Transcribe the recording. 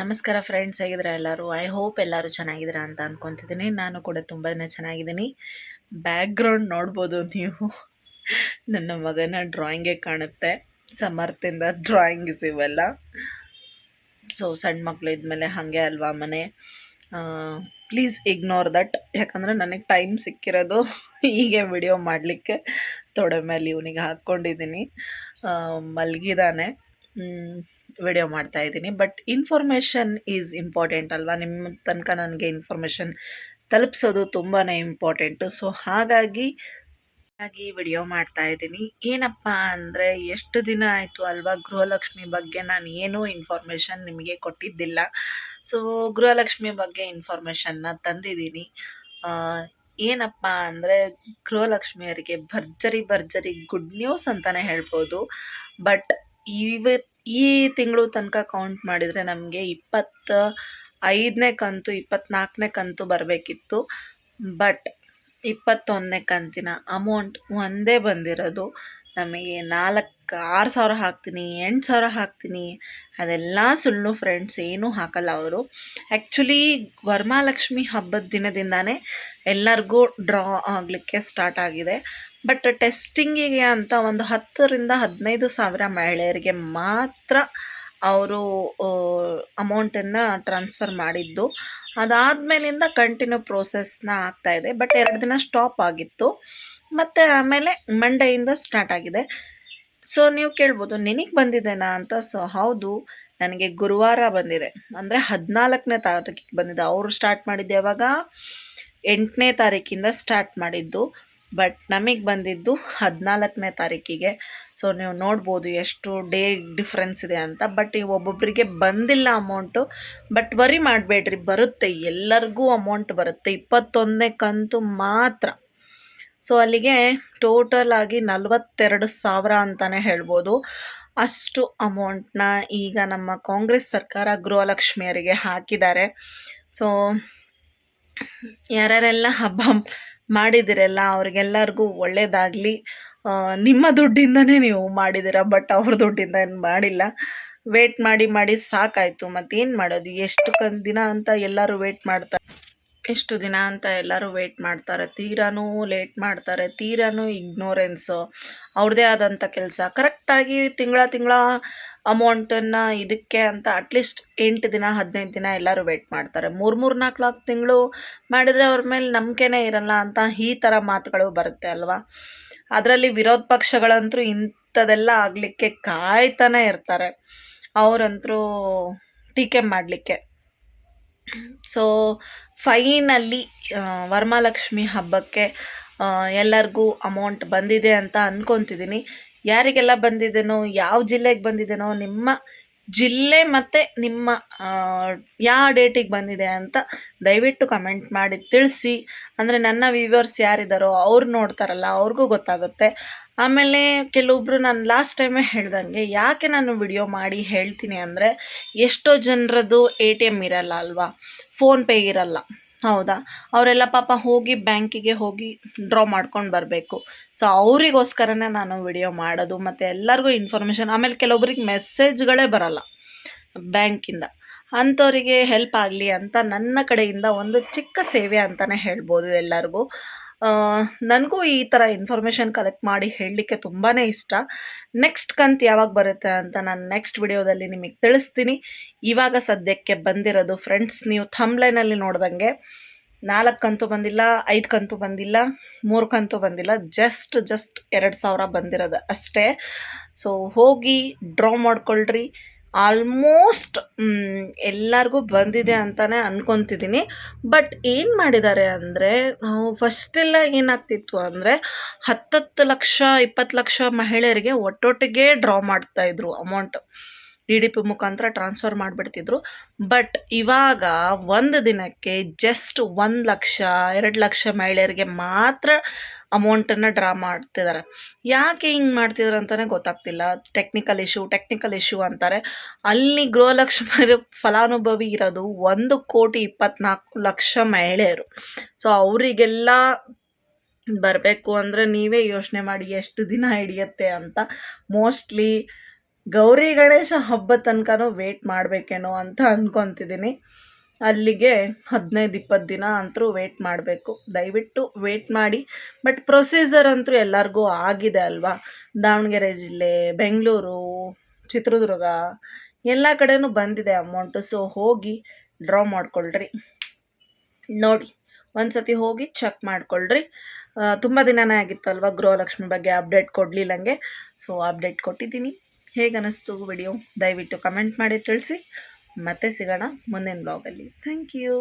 ನಮಸ್ಕಾರ ಫ್ರೆಂಡ್ಸ್ ಹೇಗಿದ್ದೀರಾ ಎಲ್ಲರೂ? ಐ ಹೋಪ್ ಎಲ್ಲರೂ ಚೆನ್ನಾಗಿದ್ದೀರಾ ಅಂತ ಅನ್ಕೊತಿದ್ದೀನಿ. ನಾನು ಕೂಡ ತುಂಬಾ ಚೆನ್ನಾಗಿದ್ದೀನಿ. ಬ್ಯಾಕ್ಗ್ರೌಂಡ್ ನೋಡ್ಬೋದು ನೀವು. ನನ್ನ ಮಗನ ಡ್ರಾಯಿಂಗೇ ಕಾಣುತ್ತೆ. ಸಮರ್ಥಿಂದ ಡ್ರಾಯಿಂಗ್ಸ್ ಇವೆಲ್ಲ ಸೊ ಸಣ್ಣ ಮಕ್ಕಳು ಇದ್ಮೇಲೆ ಹಾಗೆ ಅಲ್ವಾ ಮನೆ? ಪ್ಲೀಸ್ ಇಗ್ನೋರ್ ದಟ್ ಯಾಕಂದರೆ ನನಗೆ ಟೈಮ್ ಸಿಕ್ಕಿರೋದು ಹೀಗೆ ವಿಡಿಯೋ ಮಾಡಲಿಕ್ಕೆ ತೊಡೆ ಮೇಲೆ ಇವನಿಗೆ ಹಾಕ್ಕೊಂಡಿದ್ದೀನಿ. ಮಲಗಿದ್ದಾನೆ ವಿಡಿಯೋ ಮಾಡ್ತಾ ಇದ್ದೀನಿ. ಬಟ್ ಇನ್ಫಾರ್ಮೇಷನ್ ಈಸ್ ಇಂಪಾರ್ಟೆಂಟ್ ಅಲ್ವಾ? ನಿಮ್ಮ ತನಕ ನನಗೆ ಇನ್ಫಾರ್ಮೇಷನ್ ತಲುಪಿಸೋದು ತುಂಬಾ ಇಂಪಾರ್ಟೆಂಟು ಸೊ ಹಾಗಾಗಿ ಹಾಗಾಗಿ ವಿಡಿಯೋ ಮಾಡ್ತಾ ಇದ್ದೀನಿ. ಏನಪ್ಪ ಅಂದರೆ, ಎಷ್ಟು ದಿನ ಆಯಿತು ಅಲ್ವಾ ಗೃಹಲಕ್ಷ್ಮಿ ಬಗ್ಗೆ? ನಾನು ಏನೂ ಇನ್ಫಾರ್ಮೇಷನ್ ನಿಮಗೆ ಕೊಟ್ಟಿದ್ದಿಲ್ಲ. ಸೊ ಗೃಹಲಕ್ಷ್ಮಿ ಬಗ್ಗೆ ಇನ್ಫಾರ್ಮೇಷನ್ನ ತಂದಿದ್ದೀನಿ. ಏನಪ್ಪ ಅಂದರೆ, ಗೃಹಲಕ್ಷ್ಮಿಯರಿಗೆ ಭರ್ಜರಿ ಭರ್ಜರಿ ಗುಡ್ ನ್ಯೂಸ್ ಅಂತಲೇ ಹೇಳ್ಬೋದು. ಬಟ್ ಇವತ್ತು ಈ ತಿಂಗಳು ತನಕ ಕೌಂಟ್ ಮಾಡಿದರೆ ನಮಗೆ ಇಪ್ಪತ್ತ ಐದನೇ ಕಂತು ಇಪ್ಪತ್ತ್ನಾಲ್ಕನೇ ಕಂತು ಬರಬೇಕಿತ್ತು. ಬಟ್ ಇಪ್ಪತ್ತೊಂದನೇ ಕಂತಿನ ಅಮೌಂಟ್ ಒಂದೇ ಬಂದಿರೋದು. ನಮಗೆ ನಾಲ್ಕು, ಆರು ಸಾವಿರ ಹಾಕ್ತೀನಿ, ಎಂಟು ಸಾವಿರ ಹಾಕ್ತೀನಿ. ಅದೆಲ್ಲ ಸುಳ್ಳು ಫ್ರೆಂಡ್ಸ್ ಏನೂ ಹಾಕಲ್ಲ ಅವರು. ಆ್ಯಕ್ಚುಲಿ ವರಮಹಾಲಕ್ಷ್ಮಿ ಹಬ್ಬದ ದಿನದಿಂದಾನೇ ಎಲ್ಲರಿಗೂ ಡ್ರಾ ಆಗಲಿಕ್ಕೆ ಸ್ಟಾರ್ಟ್ ಆಗಿದೆ. ಬಟ್ ಟೆಸ್ಟಿಂಗಿಗೆ ಅಂತ ಒಂದು ಹತ್ತರಿಂದ ಹದಿನೈದು ಸಾವಿರ ಮಹಿಳೆಯರಿಗೆ ಮಾತ್ರ ಅವರು ಅಮೌಂಟನ್ನು ಟ್ರಾನ್ಸ್ಫರ್ ಮಾಡಿದ್ದು. ಅದಾದಮೇಲಿಂದ ಕಂಟಿನ್ಯೂ ಪ್ರೋಸೆಸ್ನ ಆಗ್ತಾಯಿದೆ ಬಟ್ ಎರಡು ದಿನ ಸ್ಟಾಪ್ ಆಗಿತ್ತು. ಮತ್ತು ಆಮೇಲೆ ಮಂಡೆಯಿಂದ ಸ್ಟಾರ್ಟ್ ಆಗಿದೆ. ಸೊ ನೀವು ಕೇಳ್ಬೋದು, ನಿನಗೆ ಬಂದಿದ್ದೇನಾ ಅಂತ? ಸೊ ಹೌದು, ನನಗೆ ಗುರುವಾರ ಬಂದಿದೆ. ಅಂದರೆ ಹದಿನಾಲ್ಕನೇ ತಾರೀಕಿಗೆ ಬಂದಿದೆ. ಅವರು ಸ್ಟಾರ್ಟ್ ಮಾಡಿದ್ದು ಯಾವಾಗ? ಎಂಟನೇ ತಾರೀಕಿಂದ ಸ್ಟಾರ್ಟ್ ಮಾಡಿದ್ದು. ಬಟ್ ನಮಗೆ ಬಂದಿದ್ದು ಹದಿನಾಲ್ಕನೇ ತಾರೀಕಿಗೆ. ಸೊ ನೀವು ನೋಡ್ಬೋದು ಎಷ್ಟು ಡೇ ಡಿಫ್ರೆನ್ಸ್ ಇದೆ ಅಂತ. ಬಟ್ ಈ ಒಬ್ಬೊಬ್ಬರಿಗೆ ಬಂದಿಲ್ಲ ಅಮೌಂಟು ಬಟ್ ವರಿ ಮಾಡಬೇಡ್ರಿ, ಬರುತ್ತೆ. ಎಲ್ಲರಿಗೂ ಅಮೌಂಟ್ ಬರುತ್ತೆ. ಇಪ್ಪತ್ತೊಂದನೇ ಕಂತು ಮಾತ್ರ. ಸೊ ಅಲ್ಲಿಗೆ ಟೋಟಲ್ ಆಗಿ ನಲವತ್ತೆರಡು ಸಾವಿರ ಅಂತಲೇ ಹೇಳ್ಬೋದು. ಅಷ್ಟು ಅಮೌಂಟ್ನ ಈಗ ನಮ್ಮ ಕಾಂಗ್ರೆಸ್ ಸರ್ಕಾರ ಗೃಹಲಕ್ಷ್ಮಿಯರಿಗೆ ಹಾಕಿದ್ದಾರೆ. ಸೊ ಯಾರ್ಯಾರೆಲ್ಲ ಹಬ್ಬ ಮಾಡಿದಿರಲ್ಲ, ಅವ್ರಿಗೆಲ್ಲರಿಗೂ ಒಳ್ಳೇದಾಗಲಿ. ನಿಮ್ಮ ದುಡ್ಡಿಂದನೇ ನೀವು ಮಾಡಿದ್ದೀರ ಬಟ್ ಅವ್ರ ದುಡ್ಡಿಂದ ಏನು ಮಾಡಿಲ್ಲ. ವೇಟ್ ಮಾಡಿ ಮಾಡಿ ಸಾಕಾಯಿತು. ಮತ್ತೇನು ಮಾಡೋದು? ಎಷ್ಟು ದಿನ ಅಂತ ಎಲ್ಲರೂ ವೇಟ್ ಮಾಡ್ತಾರೆ ಎಷ್ಟು ದಿನ ಅಂತ ಎಲ್ಲರೂ ವೇಟ್ ಮಾಡ್ತಾರೆ. ತೀರಾನೂ ಲೇಟ್ ಮಾಡ್ತಾರೆ. ತೀರಾನೂ ಇಗ್ನೋರೆನ್ಸು ಅವ್ರದ್ದೇ ಆದಂಥ ಕೆಲಸ. ಕರೆಕ್ಟಾಗಿ ತಿಂಗಳ ತಿಂಗಳ ಅಮೌಂಟನ್ನು ಇದಕ್ಕೆ ಅಂತ ಅಟ್ಲೀಸ್ಟ್ ಎಂಟು ದಿನ, ಹದಿನೈದು ದಿನ ಎಲ್ಲರೂ ವೇಟ್ ಮಾಡ್ತಾರೆ. ಮೂರು ಮೂರು ನಾಲ್ಕು ನಾಲ್ಕು ತಿಂಗಳು ಮಾಡಿದರೆ ಅವ್ರ ಮೇಲೆ ನಂಬಿಕೆನೇ ಇರಲ್ಲ ಅಂತ ಈ ಥರ ಮಾತುಗಳು ಬರುತ್ತೆ ಅಲ್ವಾ? ಅದರಲ್ಲಿ ವಿರೋಧ ಪಕ್ಷಗಳಂತೂ ಇಂಥದೆಲ್ಲ ಆಗಲಿಕ್ಕೆ ಕಾಯ್ತಾನೆ ಇರ್ತಾರೆ. ಅವರಂತರೂ ಟೀಕೆ ಮಾಡಲಿಕ್ಕೆ. ಸೊ ಫೈನಲ್ಲಿ ವರಮಹಾಲಕ್ಷ್ಮಿ ಹಬ್ಬಕ್ಕೆ ಎಲ್ಲರಿಗೂ ಅಮೌಂಟ್ ಬಂದಿದೆ ಅಂತ ಅಂದ್ಕೊತಿದ್ದೀನಿ ಯಾರಿಗೆಲ್ಲ ಬಂದಿದ್ದೇನೋ ಯಾವ ಜಿಲ್ಲೆಗೆ ಬಂದಿದೆನೋ, ನಿಮ್ಮ ಜಿಲ್ಲೆ ಮತ್ತು ನಿಮ್ಮ ಯಾವ ಡೇಟಿಗೆ ಬಂದಿದೆ ಅಂತ ದಯವಿಟ್ಟು ಕಮೆಂಟ್ ಮಾಡಿ ತಿಳಿಸಿ. ಅಂದರೆ ನನ್ನ ವ್ಯೂವರ್ಸ್ ಯಾರಿದ್ದಾರೋ ಅವ್ರು ನೋಡ್ತಾರಲ್ಲ, ಅವ್ರಿಗೂ ಗೊತ್ತಾಗುತ್ತೆ. ಆಮೇಲೆ ಕೆಲವೊಬ್ರು ನಾನು ಲಾಸ್ಟ್ ಟೈಮೇ ಹೇಳ್ದಂಗೆ, ಯಾಕೆ ನಾನು ವಿಡಿಯೋ ಮಾಡಿ ಹೇಳ್ತೀನಿ ಅಂದರೆ, ಎಷ್ಟೋ ಜನರದ್ದು ಎ ಟಿ ಎಂ ಇರಲ್ಲ ಅಲ್ವಾ? ಫೋನ್ಪೇ ಇರಲ್ಲ. ಹೌದಾ? ಅವರೆಲ್ಲ ಪಾಪ ಹೋಗಿ ಬ್ಯಾಂಕಿಗೆ ಹೋಗಿ ಡ್ರಾ ಮಾಡ್ಕೊಂಡು ಬರಬೇಕು. ಸೊ ಅವರಿಗೋಸ್ಕರನೇ ನಾನು ವಿಡಿಯೋ ಮಾಡೋದು, ಮತ್ತು ಎಲ್ಲರಿಗೂ ಇನ್ಫಾರ್ಮೇಷನ್ ಆಮೇಲೆ ಕೆಲವೊಬ್ರಿಗೆ ಮೆಸೇಜ್ಗಳೇ ಬರಲ್ಲ ಬ್ಯಾಂಕಿಂದ. ಅಂಥವರಿಗೆ ಹೆಲ್ಪ್ ಆಗಲಿ ಅಂತ ನನ್ನ ಕಡೆಯಿಂದ ಒಂದು ಚಿಕ್ಕ ಸೇವೆ ಅಂತಲೇ ಹೇಳ್ಬೋದು ಎಲ್ಲರಿಗೂ. ನನಗೂ ಈ ಥರ ಇನ್ಫಾರ್ಮೇಷನ್ ಕಲೆಕ್ಟ್ ಮಾಡಿ ಹೇಳಲಿಕ್ಕೆ ತುಂಬಾ ಇಷ್ಟ. ನೆಕ್ಸ್ಟ್ ಕಂತು ಯಾವಾಗ ಬರುತ್ತೆ ಅಂತ ನಾನು ನೆಕ್ಸ್ಟ್ ವಿಡಿಯೋದಲ್ಲಿ ನಿಮಗೆ ತಿಳಿಸ್ತೀನಿ. ಇವಾಗ ಸದ್ಯಕ್ಕೆ ಬಂದಿರೋದು ಫ್ರೆಂಡ್ಸ್ ನೀವು ಥಂಬ್ಲೈನಲ್ಲಿ ನೋಡ್ದಂಗೆ ನಾಲ್ಕು ಕಂತು ಬಂದಿಲ್ಲ, ಐದು ಕಂತು ಬಂದಿಲ್ಲ, ಮೂರು ಕಂತು ಬಂದಿಲ್ಲ ಜಸ್ಟ್ ಜಸ್ಟ್ ಎರಡು ಸಾವಿರ ಬಂದಿರೋದು ಅಷ್ಟೇ. ಸೊ ಹೋಗಿ ಡ್ರಾ ಮಾಡ್ಕೊಳ್ರಿ. ಆಲ್ಮೋಸ್ಟ್ ಎಲ್ಲರಿಗೂ ಬಂದಿದೆ ಅಂತಲೇ ಅಂದ್ಕೊತಿದ್ದೀನಿ ಬಟ್ ಏನು ಮಾಡಿದ್ದಾರೆ ಅಂದರೆ, ನಾವು ಫಸ್ಟೆಲ್ಲ ಏನಾಗ್ತಿತ್ತು ಅಂದರೆ, ಹತ್ತತ್ತು ಲಕ್ಷ, ಇಪ್ಪತ್ತು ಲಕ್ಷ ಮಹಿಳೆಯರಿಗೆ ಒಟ್ಟೊಟ್ಟಿಗೆ ಡ್ರಾ ಮಾಡ್ತಾಯಿದ್ರು ಅಮೌಂಟ್ ಡಿ ಡಿ ಪಿ ಮುಖಾಂತರ ಟ್ರಾನ್ಸ್ಫರ್ ಮಾಡಿಬಿಡ್ತಿದ್ರು. ಬಟ್ ಇವಾಗ ಒಂದು ದಿನಕ್ಕೆ ಜಸ್ಟ್ ಒಂದು ಲಕ್ಷ, ಎರಡು ಲಕ್ಷ ಮಹಿಳೆಯರಿಗೆ ಮಾತ್ರ ಅಮೌಂಟನ್ನು ಡ್ರಾ ಮಾಡ್ತಿದ್ದಾರೆ. ಯಾಕೆ ಹಿಂಗೆ ಮಾಡ್ತಿದ್ರು ಅಂತಲೇ ಗೊತ್ತಾಗ್ತಿಲ್ಲ. ಟೆಕ್ನಿಕಲ್ ಇಶ್ಯೂ ಟೆಕ್ನಿಕಲ್ ಇಶ್ಯೂ ಅಂತಾರೆ. ಅಲ್ಲಿ ಗೃಹಲಕ್ಷ್ಮಿ ಫಲಾನುಭವಿ ಇರೋದು ಒಂದು ಕೋಟಿ ಇಪ್ಪತ್ನಾಲ್ಕು ಲಕ್ಷ ಮಹಿಳೆಯರು. ಸೊ ಅವರಿಗೆಲ್ಲ ಬರಬೇಕು ಅಂದರೆ ನೀವೇ ಯೋಚನೆ ಮಾಡಿ ಎಷ್ಟು ದಿನ ಹಿಡಿಯುತ್ತೆ ಅಂತ. ಮೋಸ್ಟ್ಲಿ ಗೌರಿ ಗಣೇಶ ಹಬ್ಬದ ತನಕನೂ ವೇಟ್ ಮಾಡಬೇಕೇನೋ ಅಂತ ಅಂದ್ಕೊತಿದ್ದೀನಿ ಅಲ್ಲಿಗೆ ಹದಿನೈದು, ಇಪ್ಪತ್ತು ದಿನ ಅಂತರೂ ವೇಟ್ ಮಾಡಬೇಕು. ದಯವಿಟ್ಟು ವೇಟ್ ಮಾಡಿ ಬಟ್ ಪ್ರೊಸೀಜರ್ ಅಂತೂ ಎಲ್ಲರಿಗೂ ಆಗಿದೆ ಅಲ್ವಾ? ದಾವಣಗೆರೆ ಜಿಲ್ಲೆ, ಬೆಂಗಳೂರು, ಚಿತ್ರದುರ್ಗ, ಎಲ್ಲ ಕಡೆನೂ ಬಂದಿದೆ ಅಮೌಂಟು ಸೊ ಹೋಗಿ ಡ್ರಾ ಮಾಡ್ಕೊಳ್ರಿ. ನೋಡಿ ಒಂದು ಸತಿ ಹೋಗಿ ಚೆಕ್ ಮಾಡ್ಕೊಳ್ರಿ. ತುಂಬ ದಿನನೇ ಆಗಿತ್ತು ಅಲ್ವಾ ಗೃಹಲಕ್ಷ್ಮಿ ಬಗ್ಗೆ ಅಪ್ಡೇಟ್ ಕೊಡಲಿಲ್ಲಂಗೆ ಸೊ ಅಪ್ಡೇಟ್ ಕೊಟ್ಟಿದ್ದೀನಿ. ಹೇಗೆ ಅನ್ನಿಸ್ತು ವಿಡಿಯೋ ದಯವಿಟ್ಟು ಕಮೆಂಟ್ ಮಾಡಿ ತಿಳಿಸಿ. ಮತ್ತೆ ಸಿಗೋಣ ಮುಂದಿನ ಬ್ಲಾಗಲ್ಲಿ ಥ್ಯಾಂಕ್ ಯು